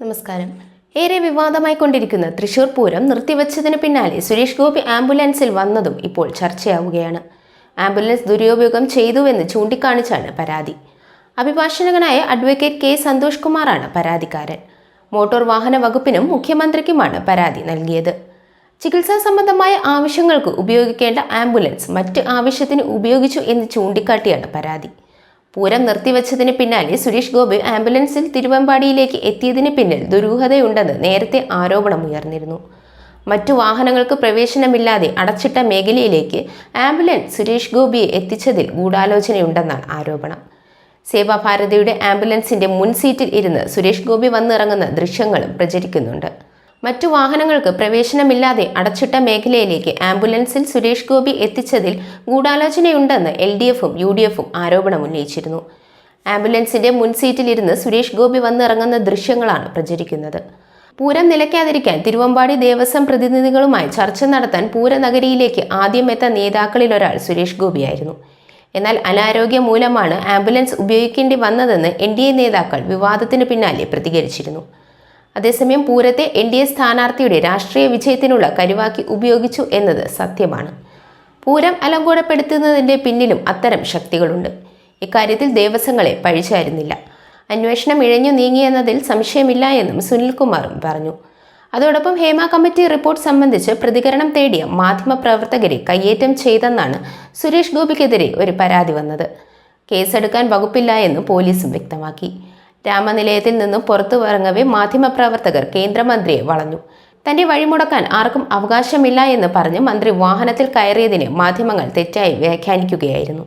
നമസ്കാരം. ഏറെ വിവാദമായി കൊണ്ടിരിക്കുന്ന തൃശൂർ പൂരം നിർത്തിവച്ചതിന് പിന്നാലെ സുരേഷ് ഗോപി ആംബുലൻസിൽ വന്നതും ഇപ്പോൾ ചർച്ചയാവുകയാണ്. ആംബുലൻസ് ദുരുപയോഗം ചെയ്തുവെന്ന് ചൂണ്ടിക്കാണിച്ചാണ് പരാതി. അഭിഭാഷകനായ അഡ്വക്കേറ്റ് കെ സന്തോഷ് കുമാറാണ് പരാതിക്കാരൻ. മോട്ടോർ വാഹന വകുപ്പിനും മുഖ്യമന്ത്രിക്കുമാണ് പരാതി നൽകിയത്. ചികിത്സാ സംബന്ധമായ ആവശ്യങ്ങൾക്ക് ഉപയോഗിക്കേണ്ട ആംബുലൻസ് മറ്റ് ആവശ്യത്തിന് ഉപയോഗിച്ചു എന്ന് ചൂണ്ടിക്കാട്ടിയാണ് പരാതി. പൂരം നിർത്തിവച്ചതിന് പിന്നാലെ സുരേഷ് ഗോപി ആംബുലൻസിൽ തിരുവമ്പാടിയിലേക്ക് എത്തിയതിന് പിന്നിൽ ദുരൂഹതയുണ്ടെന്ന് നേരത്തെ ആരോപണമുയർന്നിരുന്നു മറ്റു വാഹനങ്ങൾക്ക് പ്രവേശനമില്ലാതെ അടച്ചിട്ട മേഖലയിലേക്ക് ആംബുലൻസ് സുരേഷ് ഗോപിയെ എത്തിച്ചതിൽ ഗൂഢാലോചനയുണ്ടെന്നാണ് ആരോപണം. സേവാഭാരതിയുടെ ആംബുലൻസിന്റെ മുൻസീറ്റിൽ ഇരുന്ന് സുരേഷ് ഗോപി വന്നിറങ്ങുന്ന ദൃശ്യങ്ങളും പ്രചരിക്കുന്നുണ്ട്. മറ്റു വാഹനങ്ങൾക്ക് പ്രവേശനമില്ലാതെ അടച്ചിട്ട മേഖലയിലേക്ക് ആംബുലൻസിൽ സുരേഷ് ഗോപി എത്തിച്ചതിൽ ഗൂഢാലോചനയുണ്ടെന്ന് എൽ ഡി എഫും യു ഡി എഫും ആരോപണമുന്നയിച്ചിരുന്നു ആംബുലൻസിന്റെ മുൻസീറ്റിലിരുന്ന് സുരേഷ് ഗോപി വന്നിറങ്ങുന്ന ദൃശ്യങ്ങളാണ് പ്രചരിക്കുന്നത്. പൂരം നിലയ്ക്കാതിരിക്കാൻ തിരുവമ്പാടി ദേവസ്വം പ്രതിനിധികളുമായി ചർച്ച നടത്താൻ പൂരനഗരിയിലേക്ക് ആദ്യം എത്ത നേതാക്കളിലൊരാൾ സുരേഷ് ഗോപിയായിരുന്നു. എന്നാൽ അനാരോഗ്യം മൂലമാണ് ആംബുലൻസ് ഉപയോഗിക്കേണ്ടി വന്നതെന്ന് എൻ ഡി എ നേതാക്കൾ വിവാദത്തിന് പിന്നാലെ പ്രതികരിച്ചിരുന്നു. അതേസമയം പൂരത്തെ എൻ ഡി എ സ്ഥാനാർത്ഥിയുടെ രാഷ്ട്രീയ വിജയത്തിനുള്ള കരുവാക്കി ഉപയോഗിച്ചു എന്നത് സത്യമാണ്. പൂരം അലങ്കോലപ്പെടുത്തുന്നതിന്റെ പിന്നിലും അത്തരം ശക്തികളുണ്ട്. ഇക്കാര്യത്തിൽ ദേവസ്വങ്ങളെ പഴിച്ചായിരുന്നില്ല. അന്വേഷണം ഇഴഞ്ഞു നീങ്ങിയെന്നതിൽ സംശയമില്ല എന്നും സുനിൽകുമാറും പറഞ്ഞു. അതോടൊപ്പം ഹേമ കമ്മിറ്റി റിപ്പോർട്ട് സംബന്ധിച്ച് പ്രതികരണം തേടിയ മാധ്യമപ്രവർത്തകരെ കയ്യേറ്റം ചെയ്തെന്നാണ് സുരേഷ് ഗോപിക്കെതിരെ ഒരു പരാതി വന്നത്. കേസെടുക്കാൻ വകുപ്പില്ല എന്ന് പോലീസും വ്യക്തമാക്കി. രാമനിലയത്തിൽ നിന്നും പുറത്തു ഇറങ്ങവേ മാധ്യമപ്രവർത്തകർ കേന്ദ്രമന്ത്രിയെ വളഞ്ഞു. തന്റെ വഴിമുടക്കാൻ ആർക്കും അവകാശമില്ല എന്ന് പറഞ്ഞ് മന്ത്രി വാഹനത്തിൽ കയറിയതിനെ മാധ്യമങ്ങൾ തെറ്റായി വ്യാഖ്യാനിക്കുകയായിരുന്നു.